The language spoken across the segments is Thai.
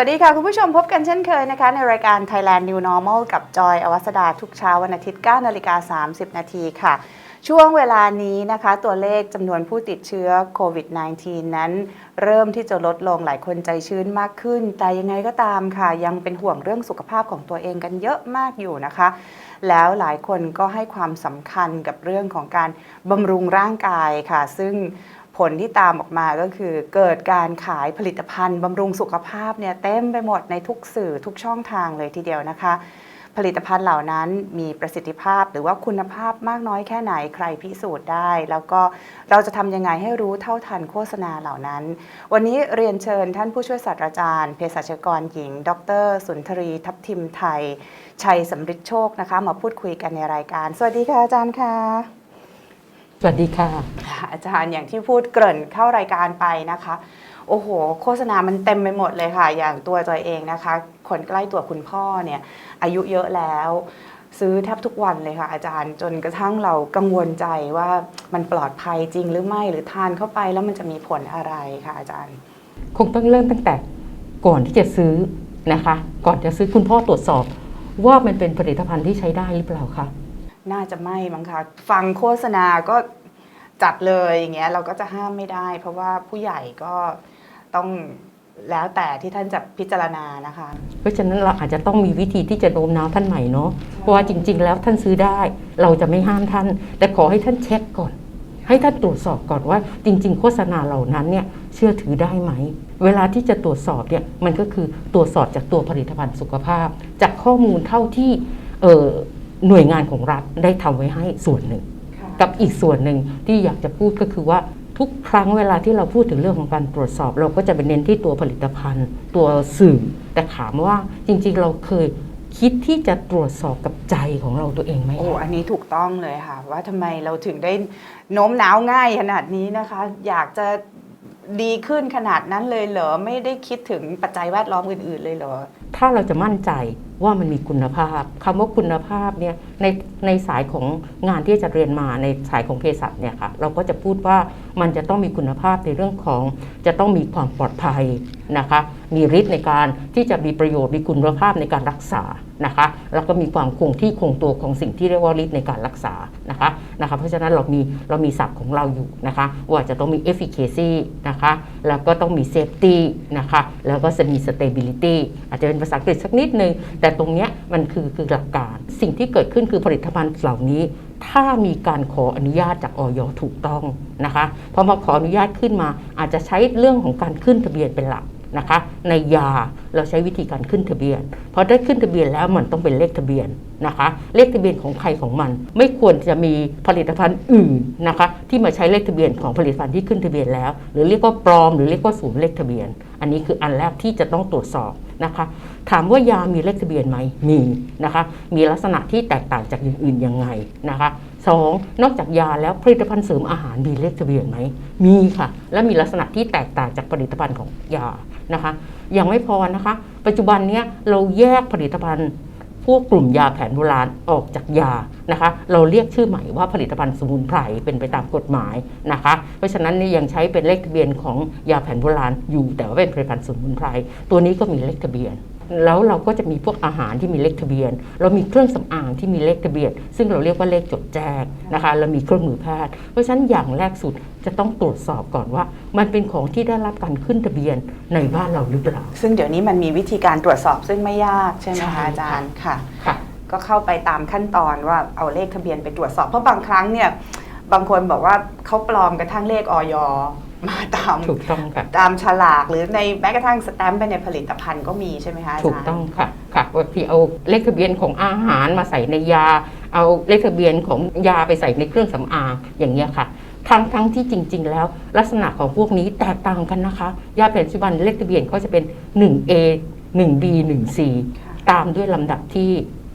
วัสดีค่ะ คุณผู้ชมพบกันเช่นเคยนะคะ ในรายการ Thailand New Normal กับจอย อวัสดาทุกเช้าวันอาทิตย์9นาฬิกา30 นาทีค่ะ ช่วงเวลานี้นะคะ ตัวเลขจำนวนผู้ติดเชื้อโควิด -19 นั้น เริ่มที่จะลดลงหลายคนใจชื้นมากขึ้น แต่ยังไงก็ตามค่ะ ยังเป็นห่วงเรื่องสุขภาพของตัวเองกันเยอะมากอยู่นะคะ แล้วหลายคนก็ให้ความสำคัญกับเรื่องของการบำรุงร่างกายค่ะ ซึ่ง ผลที่ตามออกมาก็คือ เกิดการขายผลิตภัณฑ์บำรุงสุขภาพเนี่ยเต็มไปหมดในทุกสื่อทุกช่องทางเลยทีเดียวนะคะ ผลิตภัณฑ์เหล่านั้นมีประสิทธิภาพหรือว่าคุณภาพมากน้อยแค่ไหนใครพิสูจน์ได้ แล้วก็เราจะทำยังไงให้รู้เท่าทันโฆษณาเหล่านั้น วันนี้เรียนเชิญท่านผู้ช่วยศาสตราจารย์เภสัชกรหญิง ดร สุนทรีทัพทิมไทย ชัยสำริดโชคนะคะ มาพูดคุยกันในรายการ สวัสดีค่ะอาจารย์ค่ะ สวัสดีค่ะค่ะ อาจารย์อย่างที่พูดเกริ่นเข้ารายการไปนะคะ โอ้โห โฆษณามันเต็มไปหมดเลยค่ะ อย่างตัวจอยเองนะคะ คนใกล้ตัวคุณพ่อเนี่ย อายุเยอะแล้ว ซื้อแทบทุกวันเลยค่ะ อาจารย์จนกระทั่งเรากังวลใจว่ามันปลอดภัยจริงหรือไม่หรือทานเข้าไปแล้วมันจะมีผลอะไรค่ะอาจารย์ คงต้องเริ่มตั้งแต่ก่อนที่จะซื้อนะคะ ก่อนจะซื้อคุณพ่อตรวจสอบ ว่ามันเป็นผลิตภัณฑ์ที่ใช้ได้หรือเปล่าคะ น่าจะไม่มั้งคะฟังโฆษณาก็จัดเลยอย่างเงี้ยเราก็จะห้ามไม่ได้ เพราะว่าผู้ใหญ่ก็ต้องแล้วแต่ที่ท่านจะพิจารณานะคะ เพราะฉะนั้นเราอาจจะต้องมีวิธีที่จะโน้มน้าวท่านใหม่เนาะเพราะว่าจริง ๆ แล้วท่านซื้อได้ เราจะไม่ห้ามท่าน แต่ขอให้ท่านเช็คก่อน ให้ท่านตรวจสอบก่อนว่าจริง ๆ โฆษณาเหล่านั้นเนี่ยเชื่อถือได้ไหม เวลาที่จะตรวจสอบเนี่ยมันก็คือตรวจสอบจากตัวผลิตภัณฑ์สุขภาพ จากข้อมูลเท่าที่เอ่อ หน่วยงานของรัฐได้ทำไว้ให้ส่วนหนึ่ง กับอีกส่วนหนึ่งที่อยากจะพูดก็คือว่าทุกครั้งเวลาที่เราพูดถึงเรื่องของการตรวจสอบ เราก็จะไปเน้นที่ตัวผลิตภัณฑ์ ตัวสื่อ แต่ถามว่าจริงๆเราเคยคิดที่จะตรวจสอบกับใจของเราตัวเองไหมโอ้อันนี้ถูกต้องเลยค่ะ ว่าทำไมเราถึงได้โน้มน้าวง่ายขนาดนี้นะคะ อยากจะดีขึ้นขนาดนั้นเลยเหรอไม่ได้คิดถึงปัจจัยแวดล้อมอื่นๆเลยเหรอถ้าเราจะมั่นใจว่ามันมีคุณภาพคำว่าคุณภาพเนี่ยในในสายของงานที่จะเรียนมาในสายของเภสัชเนี่ยค่ะเราก็จะพูดว่ามันจะต้องมีคุณภาพในเรื่องของจะต้องมีความปลอดภัยนะคะ มีฤทธิ์ในการที่จะมีประโยชน์มีคุณภาพในการรักษานะคะ แล้วก็มีความคงที่คงตัวของสิ่งที่เรียกว่าฤทธิ์ในการรักษานะคะนะคะเพราะฉะนั้นเรามีเรามีศัพท์ของเราอยู่นะคะ ว่าจะต้องมี efficacy นะคะแล้วก็ต้องมี safety นะคะแล้วก็จะมี stability อาจจะเป็นภาษาอังกฤษสักนิดนึง แต่ตรงเนี้ยมันคือคือหลักการ สิ่งที่เกิดขึ้นคือผลิตภัณฑ์เหล่านี้ ถ้ามีการขออนุญาตจากออยถูกต้องนะคะพอมาขออนุญาตขึ้นมา อาจจะใช้เรื่องของการขึ้นทะเบียนเป็นหลักนะคะในยาเราใช้วิธีการขึ้นทะเบียนพอได้ขึ้นทะเบียนแล้วมันต้องเป็นเลขทะเบียนนะคะ เลขทะเบียนของใครของมัน ไม่ควรจะมีผลิตภัณฑ์อื่นนะคะ ที่มาใช้เลขทะเบียนของผลิตภัณฑ์ที่ขึ้นทะเบียนแล้ว หรือเรียกว่าปลอมหรือเรียกว่าศูนย์เลขทะเบียน อันนี้คืออันแรกที่จะต้องตรวจสอบ นะคะถามว่ายามีเลขทะเบียนไหมมีนะคะมีลักษณะที่แตกต่างจากอย่างอื่นยังไงนะคะสองนอกจากยาแล้วผลิตภัณฑ์เสริมอาหารมีเลขทะเบียนไหมมีค่ะ และมีลักษณะที่แตกต่างจากผลิตภัณฑ์ของยานะคะยังไม่พอนะคะ ปัจจุบันเนี้ยเราแยกผลิตภัณฑ์ พวกกลุ่มยาแผนโบราณออกจากยานะคะ เราเรียกชื่อใหม่ว่าผลิตภัณฑ์สมุนไพรเป็นไปตามกฎหมายนะคะ เพราะฉะนั้นนี่ยังใช้เป็นเลขทะเบียนของยาแผนโบราณอยู่แต่ว่าเป็นผลิตภัณฑ์สมุนไพรตัวนี้ก็มีเลขทะเบียน แล้วเราก็จะมีพวกอาหารที่มีเลขทะเบียน เรามีเครื่องสำอางที่มีเลขทะเบียน ซึ่งเราเรียกว่าเลขจดแจ้งนะคะ เรามีเครื่องมือแพทย์ เพราะฉะนั้นอย่างแรกสุดจะต้องตรวจสอบก่อนว่า มันเป็นของที่ได้รับการขึ้นทะเบียนในบ้านเราหรือเปล่า ซึ่งเดี๋ยวนี้มันมีวิธีการตรวจสอบซึ่งไม่ยากใช่ไหมใช่คะค่ะอาจารย์ค่ะค่ะก็เข้าไปตามขั้นตอนว่าเอาเลขทะเบียนไปตรวจสอบเพราะบางครั้งเนี่ยบางคนบอกว่าเขาปลอมกระทั่งเลขออย มาตามถูกต้องค่ะตามฉลากหรือในแม้กระทั่งสแตมป์ไปในผลิตภัณฑ์ก็มีใช่ไหมคะาจารย์ถูกต้องค่ะค่ะบางทีเอาเลขทะเบียนของอาหารมาใส่ในยา เอาเลขทะเบียนของยาไปใส่ในเครื่องสำอางอย่างเงี้ยค่ะทั้งทั้งที่จริง ๆ แล้ว ลักษณะของพวกนี้แตกต่างกันนะคะ ยาแผนปัจจุบันเลขทะเบียนเขาจะเป็น 1A 1B 1C ค่ะตามด้วยลำดับที่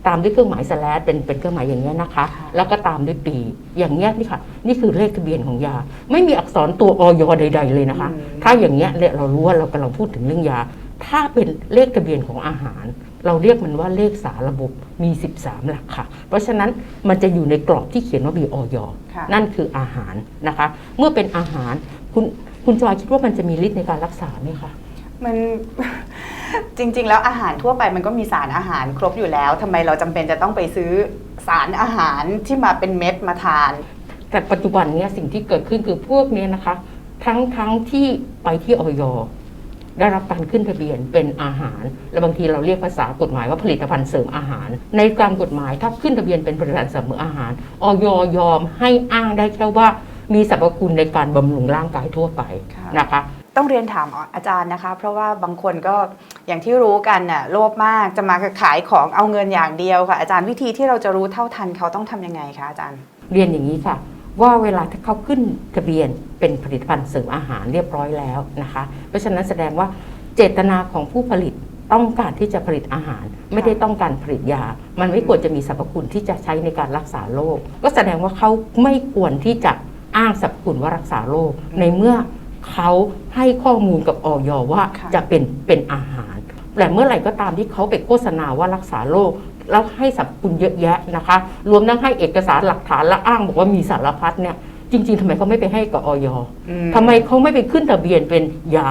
ตามด้วยเครื่องหมายสแลชเป็นเป็นเครื่องหมายอย่างนี้ยนะคะค่ะแล้วก็ตามด้วยปี อย่างเงี้ยนี่ค่ะ นี่คือเลขทะเบียนของยา ไม่มีอักษรตัวออยใด ๆ เลยนะคะ ถ้าอย่างเงี้ยเนี่ยเรารู้ว่าเรากำลังพูดถึงเรื่องยา ถ้าเป็นเลขทะเบียนของอาหาร เราเรียกมันว่าเลขสาระบบมี 13 หลักค่ะ เพราะฉะนั้นมันจะอยู่ในกรอบที่เขียนว่ามีออยค่ะนั่นคืออาหารนะคะ เมื่อเป็นอาหารคุณคุณจอยคิดว่ามันจะมีฤทธิ์ในการรักษาไหมคะมัน จริง ๆ แล้วอาหารทั่วไปมันก็มีสารอาหารครบอยู่แล้วทำไมเราจำเป็นจะต้องไปซื้อสารอาหารที่มาเป็นเม็ดมาทาน แต่ปัจจุบันเนี่ยสิ่งที่เกิดขึ้นคือพวกเนี้ยนะคะ ทั้งทั้งที่ไปที่ออยได้รับการขึ้นทะเบียนเป็นอาหาร และบางทีเราเรียกภาษากฎหมายว่าผลิตภัณฑ์เสริมอาหาร ในการกฎหมายถ้าขึ้นทะเบียนเป็นผลิตภัณฑ์เสริมอาหารออยยอมให้อ้างได้แค่ว่ามีสรรพคุณในการบำรุงร่างกายทั่วไปค่ะนะคะ ต้องเรียนถามอาจารย์นะคะ เพราะว่าบางคนก็อย่างที่รู้กันน่ะโลภมากจะมาขายของเอาเงินอย่างเดียวค่ะ อาจารย์วิธีที่เราจะรู้เท่าทันเขาต้องทำยังไงคะอาจารย์ เรียนอย่างนี้ค่ะ ว่าเวลาที่เขาขึ้นทะเบียนเป็นผลิตภัณฑ์เสริมอาหารเรียบร้อยแล้วนะคะ เพราะฉะนั้นแสดงว่าเจตนาของผู้ผลิตต้องการที่จะผลิตอาหาร ไม่ได้ต้องการผลิตยา มันไม่ควรจะมีสรรพคุณที่จะใช้ในการรักษาโรคก็แสดงว่าเขาไม่ควรที่จะอ้างสรรพคุณว่ารักษาโรคในเมื่อ เขาให้ข้อมูลกับออยว่าค่ะ จะเป็นเป็นอาหาร แต่เมื่อไหร่ก็ตามที่เขาไปโฆษณาว่ารักษาโรคแล้วให้สรรพคุณเยอะแยะนะคะ รวมทั้งให้เอกสารหลักฐานและอ้างบอกว่ามีสารพัดเนี่ยจริง ๆทำไมเขาไม่ไปให้กับออย อื ทำไมเขาไม่ไปขึ้นทะเบียนเป็นยา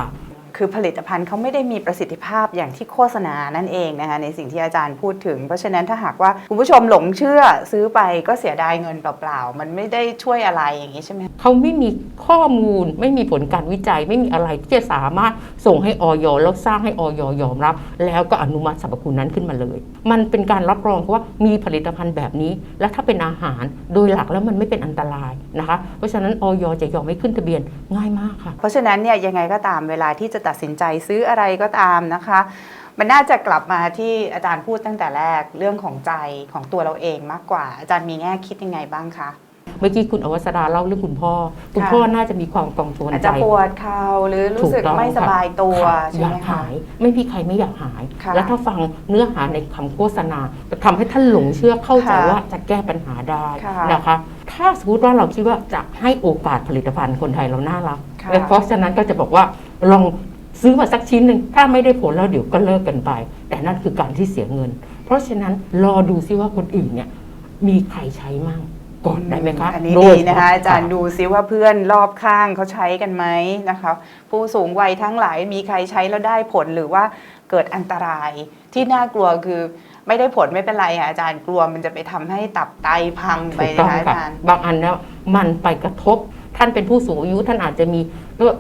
คือผลิตภัณฑ์เขาไม่ได้มีประสิทธิภาพอย่างที่โฆษณานั่นเองนะคะในสิ่งที่อาจารย์พูดถึง เพราะฉะนั้นถ้าหากว่าคุณผู้ชมหลงเชื่อซื้อไปก็เสียดายเงินเปล่าๆ มันไม่ได้ช่วยอะไรอย่างนี้ใช่ไหมเขาไม่มีข้อมูลไม่มีผลการวิจัย ไม่มีอะไรที่จะสามารถส่งให้ออยแล้วสร้างให้ออยยอมรับ แล้วก็อนุมัติสรรพคุณนั้นขึ้นมาเลย มันเป็นการรับรองว่ามีผลิตภัณฑ์แบบนี้ และถ้าเป็นอาหารโดยหลักแล้วมันไม่เป็นอันตรายนะคะ เพราะฉะนั้นออยจะยอมให้ขึ้นทะเบียนง่ายมากค่ะ เพราะฉะนั้นเนี่ยยังไงก็ตามเวลาที่จะตัดสินใจซื้ออะไรก็ตามนะคะ มันน่าจะกลับมาที่อาจารย์พูดตั้งแต่แรกเรื่องของใจของตัวเราเองมากกว่า อาจารย์มีแง่คิดยังไงบ้างคะเมื่อกี้คุณอวสดาเล่าเรื่องคุณพ่อ คุณค่ะพ่อน่าจะมีความกังวลอาจใจจะปวดเข่าหรือรู้สึกถูต้องไม่สบายตัวค่ะใช่อยาไหมกคะหาย ไม่มีใครไม่อยากหายค่ะแล้วถ้าฟังเนื้อหาในคำโฆษณาจะทำให้ท่านหลงเชื่อเข้าใจค่ะว่าจะแก้ปัญหาได้ค่ะนะคะ ถ้าสมมติว่าเราคิดว่าจะให้โอกาสผลิตภัณฑ์คนไทยเราน่ารักค่ะเพราะฉะนั้นก็จะบอกว่าลอง ซื้อมาสักชิ้นหนึ่งถ้าไม่ได้ผลแล้วเดี๋ยวก็เลิกกันไป แต่นั่นคือการที่เสียเงิน เพราะฉะนั้นรอดูซิว่าคนอื่นเนี่ยมีใครใช้มั่งก่อนได้ไหมคะ อันนี้โดดียนะคะอาจารย์ค่ะดูซิว่าเพื่อนรอบข้างเขาใช้กันไหมนะคะ ผู้สูงวัยทั้งหลายมีใครใช้แล้วได้ผลหรือว่าเกิดอันตรายที่น่ากลัวคือไม่ได้ผลไม่เป็นไรค่ะอาจารย์กลัวมันจะไปทำให้ตับไตพังไปถูกนะต้องคะอาค่ะจารย์บางอันแล้วมันไปกระทบ ท่านเป็นผู้สูงอายุท่านอาจจะมี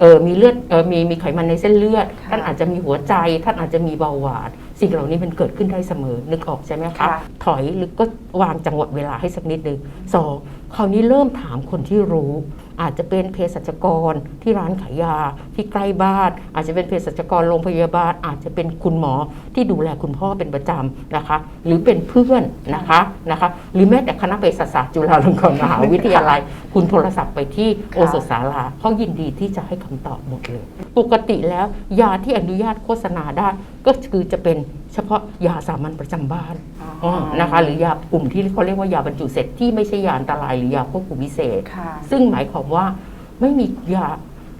เออมีเลือดเออมีมีไขมันในเส้นเลือดค่ะท่านอาจจะมีหัวใจ ท่านอาจจะมีเบาหวานสิ่งเหล่านี้มันเกิดขึ้นได้เสมอนึกออกใช่ไหมคะค่ะถอยหรือก็วางจังหวะเวลาให้สักนิดนึงสองคราวนี้เริ่มถามคนที่รู้ อาจจะเป็นเภสัชกรที่ร้านขายยาที่ใกล้บ้าน อาจจะเป็นเภสัชกรโรงพยาบาล อาจจะเป็นคุณหมอที่ดูแลคุณพ่อเป็นประจำนะคะ หรือเป็นเพื่อนนะคะนะคะ หรือแม้แต่คณะเภสัชศาสตร์จุฬาลงกรณ์มหาวิทยาลัย คุณโทรศัพท์ไปที่โอสถสาราเขายินดีที่จะให้คำตอบหมดเลย ปกติแล้วยาที่อนุญาตโฆษณาได้ก็คือจะเป็น เฉพาะยาสามัญประจำบ้านอ๋อนะคะ หรือยากลุ่มที่เขาเรียกว่ายาบรรจุเสร็จที่ไม่ใช่ยาอันตรายหรือยาควบคุมพิเศษ ค่ะ ซึ่งหมายความว่าไม่มียา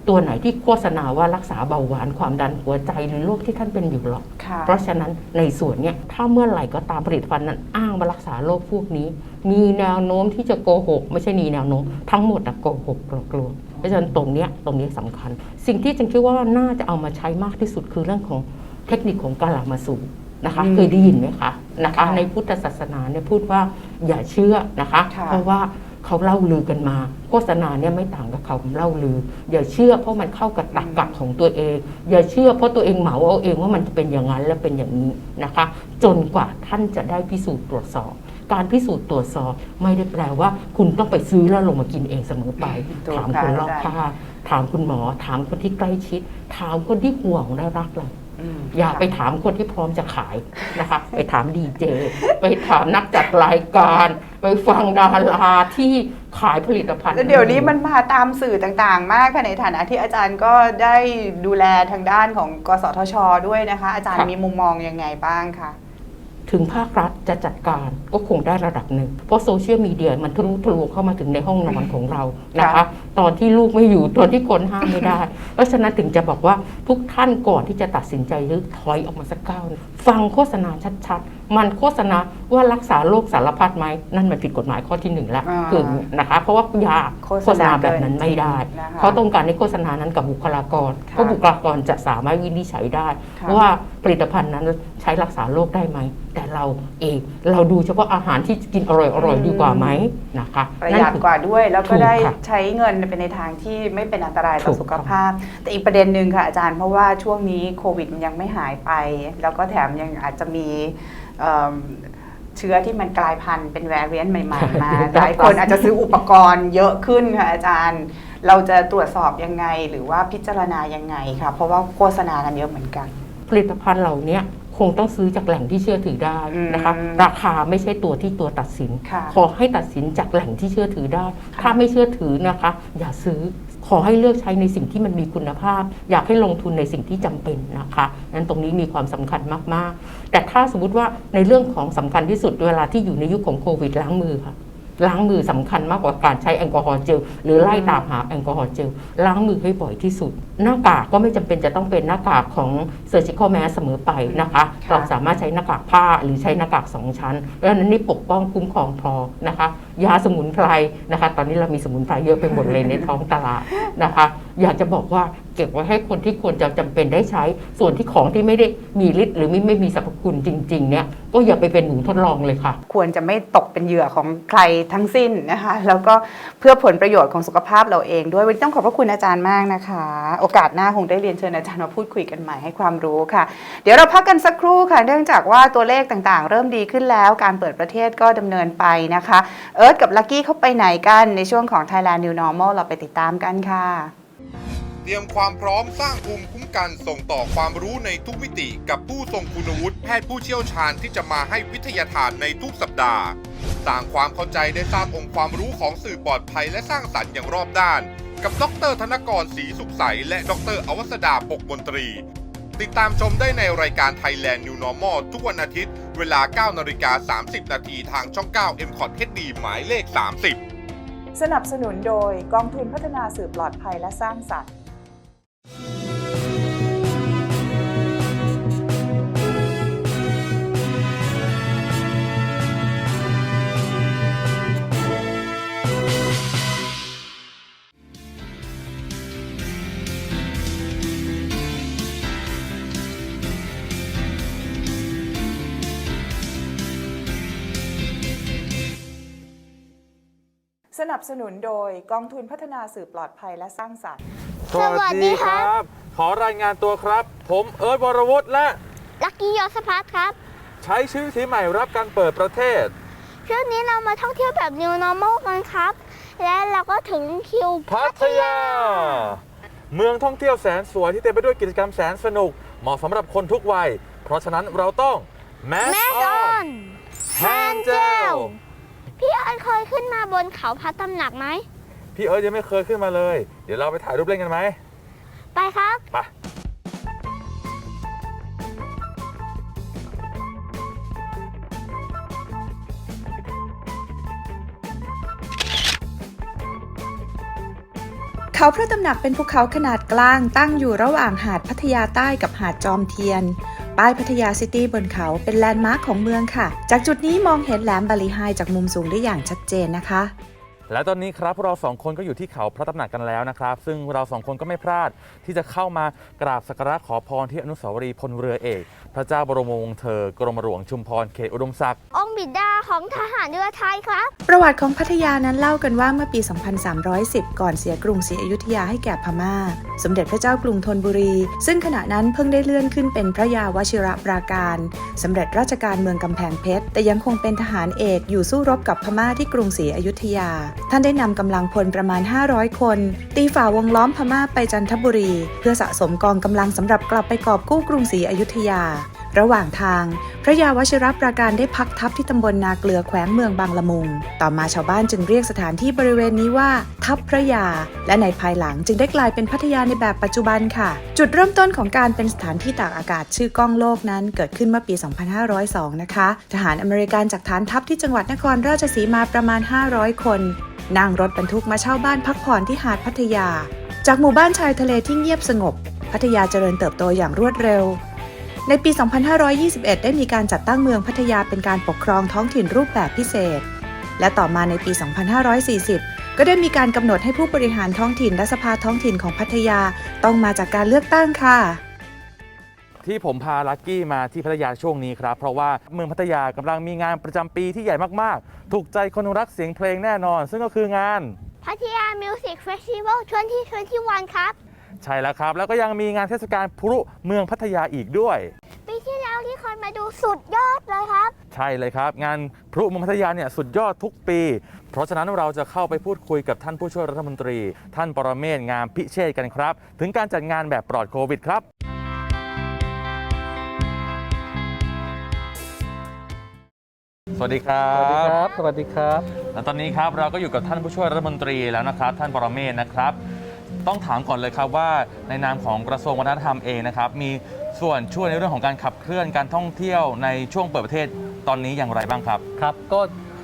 ตัวไหนที่โฆษณาว่ารักษาเบาหวานความดันหัวใจหรือโรคที่ท่านเป็นอยู่หรอก ค่ะ เพราะฉะนั้นในส่วนเนี้ยถ้าเมื่อไหร่ก็ตามผลิตภัณฑ์นั้นอ้างมารักษาโรคพวกนี้ มีแนวโน้มที่จะโกหก ไม่ใช่มีแนวโน้ม ทั้งหมดอะโกหกหลอกลวงเพราะฉะนั้นตรงเนี้ยตรงนี้สำคัญ สิ่งที่จังคิดว่าน่าจะเอามาใช้มากที่สุดคือเรื่องของเทคนิคของการละมาสูตร นะคะอืมเคยได้ยินไหมคะนะคะค่ะในพุทธศาสนาเนี่ยพูดว่าอย่าเชื่อนะคะค่ะเพราะว่าเขาเล่าลือกันมา โฆษณาเนี่ยไม่ต่างกับเขาเล่าลือ อย่าเชื่อเพราะมันเข้ากับตรรกะของตัวเอง อย่าเชื่อเพราะตัวเองเหมาเอาเองว่ามันจะเป็นอย่างนั้นและเป็นอย่างนี้นะคะ จนกว่าท่านจะได้พิสูจน์ตรวจสอบการพิสูจน์ตรวจสอบไม่ได้แปลว่า คุณต้องไปซื้อแล้วลงมากินเองเสมอไปถูกถามค่ะคนรอบอาจารย์ข้างถามคุณหมอ ถามคนที่ใกล้ชิด ถามคนที่ห่วงและรักเราม อย่าไปถามคนที่พร้อมจะขายนะคะ ไปถามดีเจ ไปถามนักจัดรายการ ไปฟังดาราที่ขายผลิตภัณฑ์แล้วเดี๋ยวนี้มันมาตามสื่อต่างๆ มากค่ะในฐานะที่อาจารย์ก็ได้ดูแลทางด้านของกสทช ด้วยนะคะ อาจารย์มีมุมมองยังไงบ้างคะ ถึงภาครัฐจะจัดการก็คงได้ระดับหนึ่ง เพราะโซเชียลมีเดียมันทะลุทะลวงเข้ามาถึงในห้องนอนของเรานะค่ะคะตอนที่ลูกไม่อยู่ตอนที่คนห้ามไม่ได้ เพราะฉะนั้นถึงจะบอกว่าทุกท่านก่อนที่จะตัดสินใจหรือถอยออกมาสักก้าวหนึ่ง ฟังโฆษณาชัดๆ มันโฆษณาว่ารักษาโรคสารพัดไหมนั่นมันผิดกฎหมายข้อที่หนึ่งแล้วอ่าคือนะคะ เพราะว่ายาโฆโฆษษณาณาแบบนั้นไม่ได้เกินจริงนะคะเขาต้องการให้โฆษณานั้นกับบุคลากรค่ะเพราะบุคลากรจะสามารถวินิจฉัยได้ ค่ะว่าผลิตภัณฑ์นั้นใช้รักษาโรคได้ไหม แต่เราเองเราดูเฉพาะอาหารที่กินอร่อยอร่อยอืม ดีกว่าไหมนะคะประหยัดนั่นคือ กว่าด้วยแล้วก็ถูกได้ค่ะใช้เงินไปในทางที่ไม่เป็นอันตรายต่อถูกสุขภาพ แต่อีกประเด็นหนึ่งค่ะอาจารย์เพราะว่าช่วงนี้โควิดมันยังไม่หายไป แล้วก็แถมยังอาจจะมีเอิ่มเชื้อที่มันกลายพันธุ์เป็นแวรเรียนใหม่ๆมาหลายคนอาจจะซื้ออุปกรณ์เยอะขึ้นค่ะอาจารย์ เราจะตรวจสอบยังไงหรือว่าพิจารณายังไงค่ะเพราะว่าโฆษณากันเยอะเหมือนกัน ผลิตภัณฑ์เหล่านี้คงต้องซื้อจากแหล่งที่เชื่อถือได้นะคะอืมราคาไม่ใช่ตัวที่ตัวตัดสินค่ะขอให้ตัดสินจากแหล่งที่เชื่อถือได้ค่ะถ้าไม่เชื่อถือนะคะ อย่าซื้อ ขอให้เลือกใช้ในสิ่งที่มันมีคุณภาพ อยากให้ลงทุนในสิ่งที่จำเป็นนะคะนั้นตรงนี้มีความสำคัญมากๆ แต่ถ้าสมมติว่าในเรื่องของสำคัญที่สุดเวลาที่อยู่ในยุคของโควิดล้างมือค่ะ ล้างมือสำคัญมากกว่าการใช้แอลกอฮอล์เจลหรือไล่ตามหาแอลกอฮอล์เจลล้างมือให้บ่อยที่สุด หน้ากากก็ไม่จำเป็นจะต้องเป็นหน้ากากของ surgical mask เสมอไปนะคะค่ะเราสามารถใช้หน้ากากผ้าหรือใช้หน้ากากสองชั้นเพราะฉะนั้นนี่ปกป้องคุ้มครองพอนะคะ ยาสมุนไพรนะคะ ตอนนี้เรามีสมุนไพรเยอะไปหมดเลยในท้องตลาดนะคะ อยากจะบอกว่าเก็บไว้ให้คนที่ควรจะจำเป็นได้ใช้ ส่วนที่ของที่ไม่ได้มีฤทธิ์หรือไม่ไม่มีสรรพคุณจริง ๆ เนี่ย ก็อย่าไปเป็นหนูทดลองเลยค่ะ ควรจะไม่ตกเป็นเหยื่อของใครทั้งสิ้นนะคะ แล้วก็เพื่อผลประโยชน์ของสุขภาพเราเองด้วยวันนี้ต้องขอบพระคุณอาจารย์มากนะคะ โอกาสหน้าคงได้เรียนเชิญอาจารย์มาพูดคุยกันใหม่ให้ความรู้ค่ะ เดี๋ยวเราพักกันสักครู่ค่ะ เนื่องจากว่าตัวเลขต่างๆ เริ่มดีขึ้นแล้ว การเปิดประเทศก็ดำเนินไปนะคะ เอิร์ธกับลักกี้เข้าไปไหนกันในช่วงของ Thailand New Normal เราไปติดตามกันค่ะ เตรียมความพร้อมสร้างภูมิคุ้มกันส่งต่อความรู้ในทุกมิติกับผู้ทรงคุณวุฒิแพทย์ผู้เชี่ยวชาญที่จะมาให้วิทยาทานในทุกสัปดาห์ สร้างความเข้าใจได้ทราบองค์ความรู้ของสื่อปลอดภัยและสร้างสรรค์อย่างรอบด้าน กับดรธนกรศรีสุขใส และดรอวสดาปกมนตรี ติดตามชมได้ในรายการ Thailand New Normal ทุกวันอาทิตย์ เวลา 9นาฬิกา30 นาทีทางช่อง 9 m c o t HD หมายเลข 30 สนับสนุนโดยกองทุนพัฒนาสื่อปลอดภัยและสร้างสรรค์ นับสนุนโดยกองทุนพัฒนาสื่อปลอดภัยและสร้างสรรค์ สวัสดีครับ ขอรายงานตัวครับ ผมเอิร์ธวรวุฒิและลักกี้ยอสพัทครับ ใช้ชื่อวิธีใหม่รับการเปิดประเทศช่วงนี้เรามาท่องเที่ยวแบบ New Normal กันครับ และเราก็ถึงคิวพัทยา เมืองท่องเที่ยวแสนสวยที่เต็มไปด้วยกิจกรรมแสนสนุก เหมาะสำหรับคนทุกวัย เพราะฉะนั้นเราต้องแม่ Mask ดอ on น Hand Gel พี่เอิญเคยขึ้นมาบนเขาพัดตำหนักไหม พี่เอิร์ธยังไม่เคยขึ้นมาเลย เดี๋ยวเราไปถ่ายรูปเล่นกันไหมไปครับ ไปเขาพระตำหนักเป็นภูเขาขนาดกลางตั้งอยู่ระหว่างหาดพัทยาใต้กับหาดจอมเทียน ป้ายพัทยาซิตี้บนเขาเป็นแลนด์มาร์คของเมืองค่ะ จากจุดนี้มองเห็นแหลมบาลีไฮจากมุมสูงได้อย่างชัดเจนนะคะ และตอนนี้ครับพวกเราสองคนก็อยู่ที่เขาพระตำหนักกันแล้วนะครับ ซึ่งเราสองคนก็ไม่พลาดที่จะเข้ามากราบสักการะขอพรที่อนุสาวรีย์พลเรือเอก พระเจ้าบรมวงศ์เธอกรมหลวงชุมพรเขตอุดมศักดิ์องค์บิดาของทหารเรือไทยครับ ประวัติของพัทยานั้นเล่ากันว่าเมื่อปี 2310 ก่อนเสียกรุงศรีอยุธยาให้แก่พม่า สมเด็จพระเจ้ากรุงธนบุรี ซึ่งขณะนั้นเพิ่งได้เลื่อนขึ้นเป็นพระยาวชิระปราการ สำเร็จราชการเมืองกำแพงเพชรแต่ยังคงเป็นทหารเอกอยู่สู้รบกับพม่าที่กรุงศรีอยุธยาท่านได้นำกำลังพลประมาณ 500 คน ตีฝ่าวงล้อมพม่าไปจันทบุรี เพื่อสะสมกองกำลังสำหรับกลับไปกอบกู้กรุงศรีอยุธยา ระหว่างทาง พระยาวชิรปราการได้พักทับที่ตำบลนาเกลือแขวงเมืองบางละมุง ต่อมาชาวบ้านจึงเรียกสถานที่บริเวณนี้ว่า ทับพระยา และในภายหลังจึงได้กลายเป็นพัทยาในแบบปัจจุบันค่ะ จุดเริ่มต้นของการเป็นสถานที่ตากอากาศชื่อก้องโลกนั้นเกิดขึ้นเมื่อปี 2502 นะคะ ทหารอเมริกันจากฐานทัพที่จังหวัดนครราชสีมาประมาณ 500 คนนั่งรถบรรทุกมาเช่าบ้านพักผ่อนที่หาดพัทยา จากหมู่บ้านชายทะเลที่เงียบสงบ พัทยาเจริญเติบโตอย่างรวดเร็ว ในปี 2521 ได้มีการจัดตั้งเมืองพัทยาเป็นการปกครองท้องถิ่นรูปแบบพิเศษ และต่อมาในปี 2540 ก็ได้มีการกำหนดให้ผู้บริหารท้องถิ่นและสภาท้องถิ่นของพัทยาต้องมาจากการเลือกตั้งค่ะที่ผมพาลักกี้มาที่พัทยาช่วงนี้ครับ เพราะว่าเมืองพัทยากำลังมีงานประจำปีที่ใหญ่มาก ๆ ถูกใจคนรักเสียงเพลงแน่นอน ซึ่งก็คืองานพัทยามิวสิกเฟสติวัล2021 ครับ ใช่แล้วครับ แล้วก็ยังมีงานเทศกาลพลุเมืองพัทยาอีกด้วย ปีที่แล้วที่คนมาดูสุดยอดเลยครับ ใช่เลยครับ งานพลุเมืองพัทยาเนี่ยสุดยอดทุกปี เพราะฉะนั้นเราจะเข้าไปพูดคุยกับท่านผู้ช่วยรัฐมนตรี ท่านปรเมศงามพิเชษกันครับ ถึงการจัดงานแบบปลอดโควิดครับ สวัสดีครัสวัสดีบครับ สวัสดีครับ และตอนนี้ครับเราก็อยู่กับท่านผู้ช่วยรัฐมนตรีแล้วนะครับ ท่านปรเมศนะครับ ต้องถามก่อนเลยครับว่าในนามของกระทรวงวัฒนธรรมเองนะครับ มีส่วนช่วยในเรื่องของการขับเคลื่อนการท่องเที่ยวในช่วงเปิดประเทศตอนนี้อย่างไรบ้างครับ ครับก็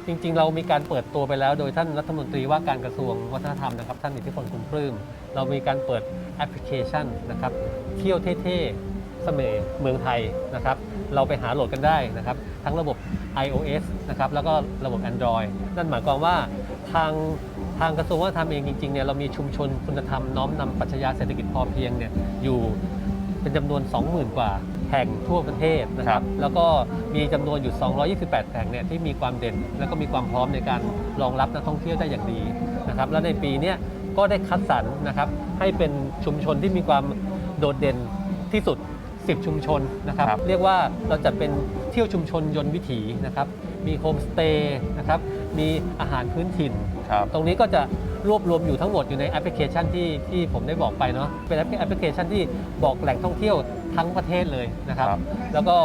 จริงๆ เรามีการเปิดตัวไปแล้ว โดยท่านรัฐมนตรีว่าการกระทรวงวัฒนธรรมนะครับท่านอิทธิพลคุณปลื้มเรามีการเปิดแอปพลิเคชันนะครับเที่ยวเท่ๆเสมห์เมืองไทยนะครับเราไปหาโหลดกันได้นะครับทั้งระบบ iOS นะครับแล้วก็ระบบ Android นั่นหมายความว่าทาง ทางกระทรวงวัฒนธรรมเองจริงๆเนี่ยเรามีชุมชนคุณธรรมน้อมนำปรัชญาเศรษฐกิจพอเพียงเนี่ยอยู่เป็นจำนวน 20,000 กว่าแห่งทั่วประเทศนะคครัรับบแล้วก็มีจำนวนอยู่ 228 แห่งเนี่ยที่มีความเด่น แล้วก็มีความพร้อมในการรองรับนักท่องเที่ยวได้อย่างดีนะครับ แล้วในปีเนี้ยก็ได้คัดสรรนะครับให้เป็นชุมชนที่มีความโดดเด่นที่สุด 10 ชุมชนนะครับครับเรียกว่าเราจะเป็นเที่ยวชุมชนยนต์วิถีนะครับ มีโฮมสเตย์นะครับ มีอาหารพื้นถิ่น ครับ ตรงนี้ก็จะรวบรวมอยู่ทั้งหมดอยู่ในแอปพลิเคชันที่ที่ผมได้บอกไปเนาะเป็นแอปพลิเคชันที่บอกแหล่งท่องเที่ยวทั้งประเทศเลยนะครับ ครับ แล้วก็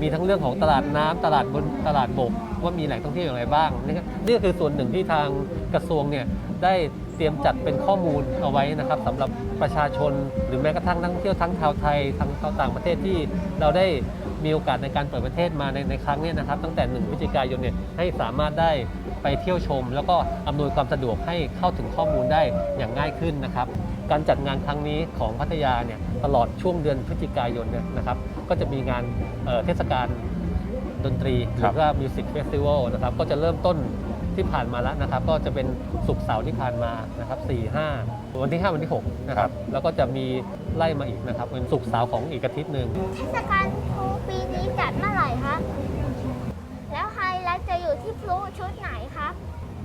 มีทั้งเรื่องของตลาดน้ำตลาดบนตลาดบกว่ามีแหล่งท่องเที่ยวอย่างไรบ้างนี่ก็นี่ก็คือส่วนหนึ่งที่ทางกระทรวงเนี่ยได้เตรียมจัดเป็นข้อมูลเอาไว้นะครับสำหรับประชาชนหรือแม้กระทั่งนักท่องเที่ยวทั้งชาวไทยทั้งชาวต่างประเทศที่เราได้มีโอกาสในการเปิดประเทศมาในในครั้งเนี้นะครับ ตั้งแต่ 1 พฤศจิกายนเนี่ยให้สามารถได้ ไปเที่ยวชม แล้วก็อำนวยความสะดวกให้เข้าถึงข้อมูลได้อย่างง่ายขึ้นนะครับ การจัดงานครั้งนี้ของพัทยาเนี่ยตลอดช่วงเดือนพฤศจิกายนเนี่ยนะครับ ก็จะมีงานเอ่อเทศกาลดนตรีหครัรืบอว่ามิวสิกเฟสติวัลนะครับก็จะเริ่มต้นที่ผ่านมาแล้วนะครับ ก็จะเป็นศุกร์เสาร์ที่ผ่านมานะครับ4 5 วันที่ 5 วันที่6นะครับแล้วก็จะมีไล่มาอีกนะครับเป็นศุกร์เสาร์ของอีกอาทิตย์หนึ่งเทศกาลพลุปีนี้จัดเมื่อไหร่ครับ แล้วไฮไลท์จะอยู่ที่พลุชุดไหนครับ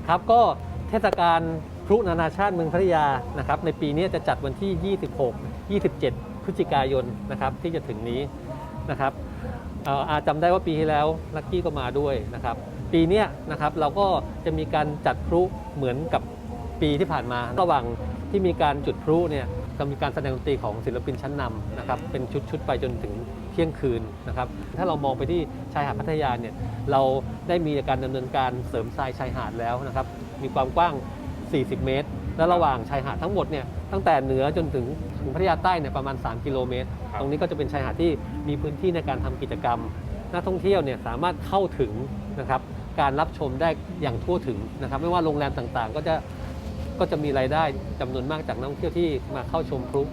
ครับก็เทศกาลพลุนานาชาติเมืองพัทยานะครับในปีนี้จะจัดวันที่ 26 27 พฤศจิกายนนะครับที่จะถึงนี้นะครับอาจำได้ว่าปีที่แล้วลักกี้ก็มาด้วยนะครับปีนี้นะครับเราก็จะมีการจัดพลุเหมือนกับปีที่ผ่านมาระหว่างที่มีการจุดพลุเนี่ยก็มีการแสดงดนตรีของศิลปินชั้นนำนะครับเป็นชุดๆไปจนถึง เที่ยงคืนนะครับ ถ้าเรามองไปที่ชายหาดพัทยาเนี่ยเราได้มีการดำเนินการเสริมทรายชายหาดแล้วนะครับ มีความกว้าง 40 เมตร และระหว่างชายหาดทั้งหมดเนี่ยตั้งแต่เหนือจนถึงถึงพัทยาใต้เนี่ยประมาณ 3 กิโลเมตรครับตรงนี้ก็จะเป็นชายหาดที่มีพื้นที่ในการทำกิจกรรม นักท่องเที่ยวเนี่ยสามารถเข้าถึงนะครับการรับชมได้อย่างทั่วถึงนะครับ ไม่ว่าโรงแรมต่างๆ ก็จะก็จะมีรายได้จำนวนมากจากนักท่องเที่ยวที่มาเข้าชมพลุ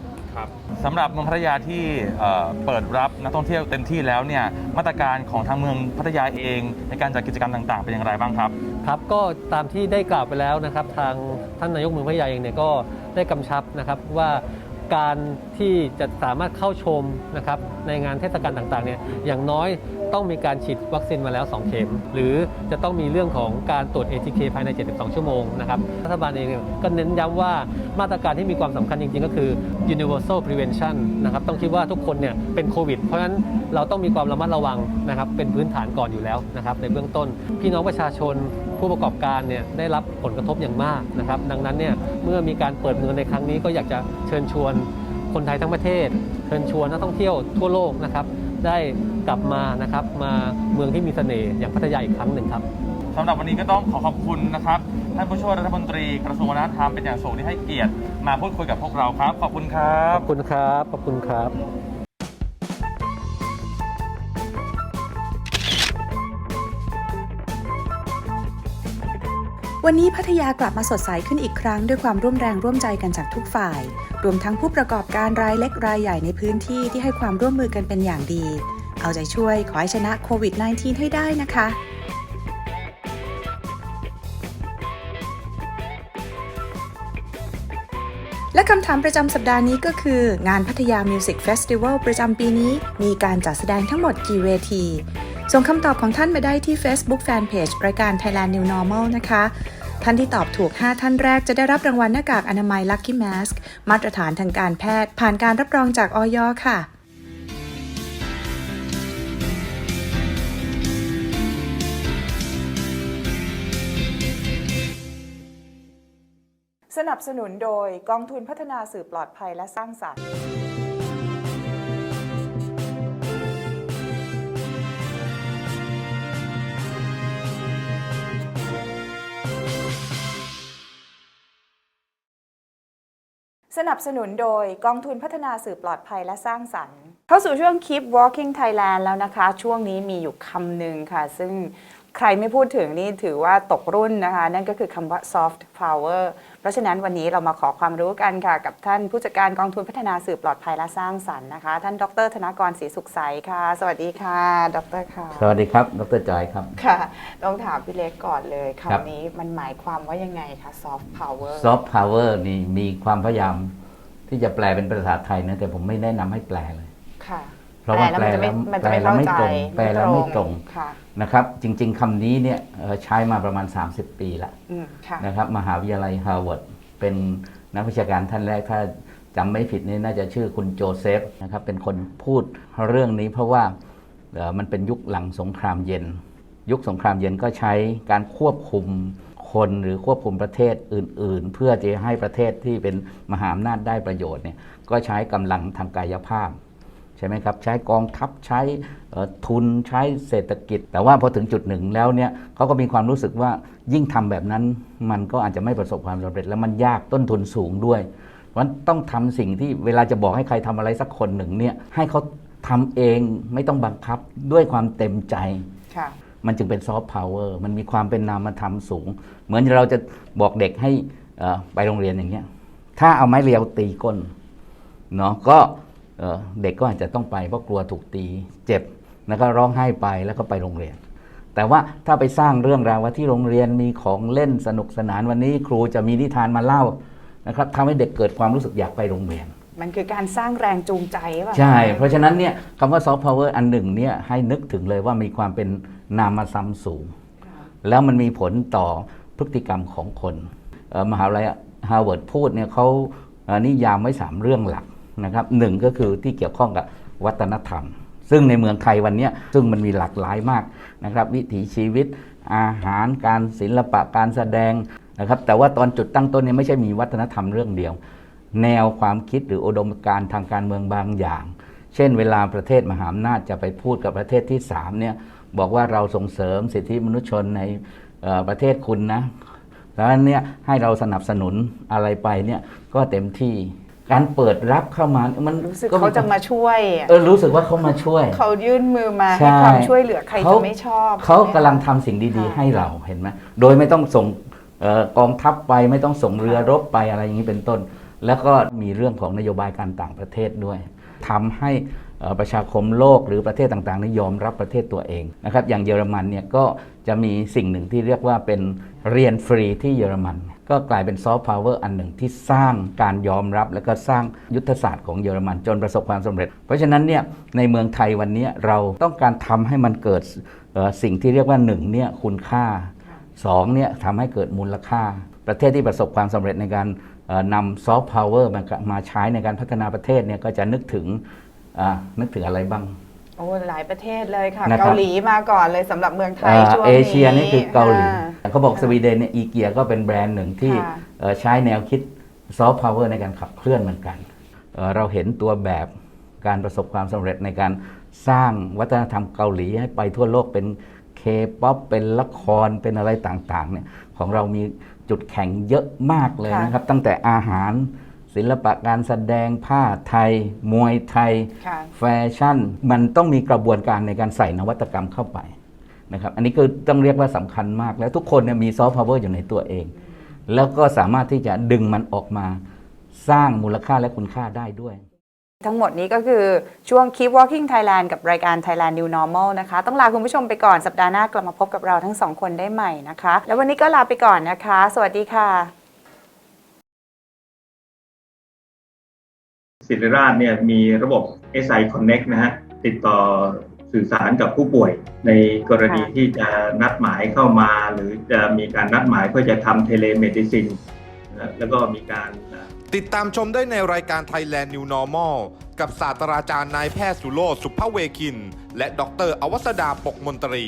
สำหรับเมืองพัทยาที่เอ่อเปิดรับนักท่องเที่ยวเต็มที่แล้วเนี่ยมาตรการของทางเมืองพัทยาเอง ในการจัดกิจกรรมต่างๆ เป็นอย่างไรบ้างครับ ครับก็ตามที่ได้กล่าวไปแล้วนะครับ ทางท่านนายกเมืองพัทยาเองเนี่ยก็ได้กำชับนะครับว่าการที่จะสามารถเข้าชมนะครับในงานเทศกาลต่างๆเนี่ยอย่างน้อย ต้องมีการฉีดวัคซีนมาแล้ว 2 เข็ม หรือจะต้องมีเรื่องของการตรวจ ATK ภายใน 72 ชั่วโมงนะครับรัฐบาลเองก็เน้นย้ำว่ามาตรการที่มีความสำคัญจริง ๆ ก็คือ universal prevention นะครับต้องคิดว่าทุกคนเนี่ยเป็นโควิด เพราะฉะนั้นเราต้องมีความระมัดระวังนะครับเป็นพื้นฐานก่อนอยู่แล้วนะครับในเบื้องต้นพี่น้องประชาชนผู้ประกอบการเนี่ยได้รับผลกระทบอย่างมากนะครับดังนั้นเนี่ยเมื่อมีการเปิดเมืองในครั้งนี้ก็อยากจะเชิญชวนคนไทยทั้งประเทศ เชิญชวนนักท่องเที่ยวทั่วโลกนะครับ ได้กลับมานะครับมาเมืองที่มีเสน่ห์อย่างพัทยาอีกครั้งหนึ่งครับสำหรับวันนี้ก็ต้องขอขอบคุณนะครับท่านผู้ช่วยรัฐมนตรีกระทรวงวัฒนธรรมเป็นอย่างสูงที่ให้เกียรติมาพูดคุยกับพวกเราครับ ขอบคุณครัขบอบคุณครับ ขอบคุณครับ วันนี้พัทยากลับมาสดใสขึ้นอีกครั้งด้วยความร่วมแรงร่วมใจกันจากทุกฝ่าย รวมทั้งผู้ประกอบการรายเล็กรายใหญ่ในพื้นที่ที่ให้ความร่วมมือกันเป็นอย่างดี เอาใจช่วยขอให้ชนะโควิด -19 ให้ได้นะคะและคำถามประจำสัปดาห์นี้ก็คือ งานพัทยามิวสิกเฟสติวัลประจำปีนี้ มีการจัดแสดงทั้งหมดกี่เวที ส่งคำตอบของท่านมาได้ที่ Facebook Fanpage รายการ Thailand New Normal นะคะ ท่านที่ตอบถูก 5 ท่านแรกจะได้รับรางวัลหน้ากากอนามัย Lucky Mask มาตรฐานทางการแพทย์ ผ่านการรับรองจากออยค่ะสนับสนุนโดยกองทุนพัฒนาสื่อปลอดภัยและสร้างสรรค์ สนับสนุนโดยกองทุนพัฒนาสื่อปลอดภัยและสร้างสรรค์ เข้าสู่ช่วง Keep Walking Thailand แล้วนะคะ ช่วงนี้มีอยู่คำหนึ่งค่ะ ซึ่ง ใครไม่พูดถึงนี่ถือว่าตกรุ่นนะคะ นั่นก็คือคำว่า soft power เพราะฉะนั้นวันนี้เรามาขอความรู้กันค่ะ กับท่านผู้จัดการกองทุนพัฒนาสื่อปลอดภัยและสร้างสรรค์นะคะ ท่านดร ธนกรศรีสุขใสค่ะ สวัสดีค่ะ ดรค่ะ สวัสดีครับ ดรจอยครับ ค่ะต้องถามพี่เล็กก่อนเลยครับคำนี้มันหมายความว่ายังไงคะ soft power ซอฟต์พาวเวอร์นี่มีความพยายามที่จะแปลเป็นภาษาไทยนะแต่ผมไม่แนะนำให้แปลเลยค่ะ เพราะว่าแปลแล้วแปลมันจะแล้วไม่มันจะไม่เข้าใจแปลแล้วไม่ตรงค่ะนะครับจริง ๆคำนี้เนี่ยเอ่อใช้มาประมาณ 30 ปีละอืมค่ะนะครับมหาวิทยาลัยฮาร์วาร์ดเป็นนักวิชาการท่านแรกถ้าจำไม่ผิดนี่น่าจะชื่อคุณโจเซฟนะครับเป็นคนพูดเรื่องนี้เพราะว่าเอ่อมันเป็นยุคหลังสงครามเย็น ยุคสงครามเย็นก็ใช้การควบคุมคนหรือควบคุมประเทศอื่น ๆ เพื่อจะให้ประเทศที่เป็นมหาอำนาจได้ประโยชน์เนี่ยก็ใช้กำลังทางกายภาพใช่ไหมครับ ใช้กองทัพใช้เอ่อทุนใช้เศรษฐกิจ แต่ว่าพอถึงจุดหนึ่งแล้วเนี่ยเขาก็มีความรู้สึกว่ายิ่งทำแบบนั้น มันก็อาจจะไม่ประสบความสำเร็จ แล้วมันยากต้นทุนสูงด้วยเพราะฉะนั้นต้องทำสิ่งที่เวลาจะบอกให้ใครทำอะไรสักคนหนึ่งเนี่ยให้เขาทำเองไม่ต้องบังคับด้วยความเต็มใจค่ะมันจึงเป็นซอฟต์พาวเวอร์มันมีความเป็นนามธรรมสูง เหมือนเราจะบอกเด็กให้เอ่อไปโรงเรียนอย่างเงี้ยถ้าเอาไม้เรียวตีก้นเนาะก็ เอ่อเด็กก็อาจจะต้องไปเพราะกลัวถูกตีเจ็บแล้วก็ร้องไห้ไปแล้วก็ไปโรงเรียน แต่ว่าถ้าไปสร้างเรื่องราวว่าที่โรงเรียนมีของเล่นสนุกสนานวันนี้ครูจะมีนิทานมาเล่านะครับทำให้เด็กเกิดความรู้สึกอยากไปโรงเรียน มันคือการสร้างแรงจูงใจป่ะใช่ เพราะฉะนั้นเนี่ยคำว่าซอฟต์พาวเวอร์อันหนึ่งเนี่ยให้นึกถึงเลยว่ามีความเป็นนามธรรมสูง แล้วมันมีผลต่อพฤติกรรมของคนเอ่อมหาวิทยาลัยฮาร์วาร์ดพูดเนี่ยเขาเอ่อนิยามไว้ 3 เรื่องหลัก นะครับหนึ่งก็คือที่เกี่ยวข้องกับวัฒนธรรม ซึ่งในเมืองไทยวันนี้ซึ่งมันมีหลากหลายมากนะครับ วิถีชีวิตอาหารการศิลปะการแสดงนะครับ แต่ว่าตอนจุดตั้งต้นเนี่ยไม่ใช่มีวัฒนธรรมเรื่องเดียว แนวความคิดหรืออุดมการณ์ทางการเมืองบางอย่าง เช่น เวลาประเทศมหาอำนาจจะไปพูดกับประเทศที่สามเนี่ยบอกว่าเราส่งเสริมสิทธิมนุษยชนในประเทศคุณนะแล้วเนี่ยให้เราสนับสนุนอะไรไปเนี่ยก็เต็มที่ การเปิดรับเข้ามา มันรู้สึกก็เขาจะมาช่วยอะเออรู้สึกว่าเขามาช่วย เขายื่นมือมาใช่ให้ความช่วยเหลือใครเขาจะไม่ชอบเขาใช่ไหมกำลังทำสิ่งดีๆ ให้เราเห็นไหมโดยไม่ต้องส่งเออกองทัพไปไม่ต้องส่งเรือรบไปอะไรอย่างนี้เป็นต้น แล้วก็มีเรื่องของนโยบายการต่างประเทศด้วยทำให้เอ่อประชาคมโลกหรือประเทศต่างๆนี่ยอมรับประเทศตัวเองนะครับอย่างเยอรมันเนี่ยก็จะมีสิ่งหนึ่งที่เรียกว่าเป็นเรียนฟรีที่เยอรมัน ก็กลายเป็นซอฟต์พาวเวอร์อันหนึ่งที่สร้างการยอมรับ แล้วก็สร้างยุทธศาสตร์ของเยอรมันจนประสบความสำเร็จ เพราะฉะนั้นเนี่ยในเมืองไทยวันนี้เราต้องการทำให้มันเกิดเอ่อสิ่งที่เรียกว่าหนึ่งเนี่ยคุณค่าสองเนี่ยทำให้เกิดมูลค่า ประเทศที่ประสบความสำเร็จในการเอ่อนำซอฟต์พาวเวอร์มามาใช้ในการพัฒนาประเทศเนี่ยก็จะนึกถึงอ่านึกถึงอะไรบ้างโอ้หลายประเทศเลยค่ะนะครับเกาหลีมาก่อนเลยสำหรับเมืองไทยเอ่อช่วงเอนี้เชียนี่คือเกาหลีอ่ เขาบอกสวีเดนเนี่ยอีเกียก็เป็นแบรนด์หนึ่งที่ค่ะเอ่อใช้แนวคิดซอฟต์พาวเวอร์ในการขับเคลื่อนเหมือนกันเอ่อเราเห็นตัวแบบการประสบความสำเร็จในการสร้างวัฒนธรรมเกาหลีให้ไปทั่วโลกเป็นเคป๊อปเป็นละครเป็นอะไรต่างๆเนี่ยของเรามีจุดแข็งเยอะมากเลยค่ะนะครับ ตั้งแต่อาหารศิลปะการแสดงผ้าไทย มวยไทยค่ะแฟชั่น มันต้องมีกระบวนการในการใส่นวัตกรรมเข้าไป นะครับอันนี้คือต้องเรียกว่าสำคัญมาก แล้วทุกคนเนี่ยมีซอฟต์พาวเวอร์อยู่ในตัวเอง แล้วก็สามารถที่จะดึงมันออกมาสร้างมูลค่าและคุณค่าได้ด้วย ทั้งหมดนี้ก็คือช่วง Keep Walking Thailand กับรายการ Thailand New Normal นะคะ ต้องลาคุณผู้ชมไปก่อนสัปดาห์หน้ากลับมาพบกับเราทั้งสองคนได้ใหม่นะคะ แล้ววันนี้ก็ลาไปก่อนนะคะ สวัสดีค่ะศิริราชเนี่ยมีระบบ SI Connect นะฮะติดต่อ สื่อสารกับผู้ป่วย ในกรณีค่ะที่จะนัดหมายเข้ามา หรือจะมีการนัดหมายเพื่อจะทำเทเลเมดิซินแล้วก็มีการติดตามชมได้ในรายการ Thailand New Normal กับศาสตราจารย์นายแพทย์สุโรธสุภเวคิน และดรอวสดาปกมนตรี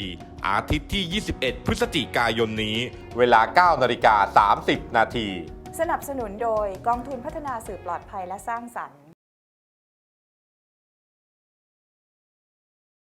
อาทิตย์ที่ 21 พฤศจิกายนนี้ เวลา 9 นาฬิกา 30 นาที สนับสนุนโดยกองทุนพัฒนาสื่อปลอดภัยและสร้างสรรค์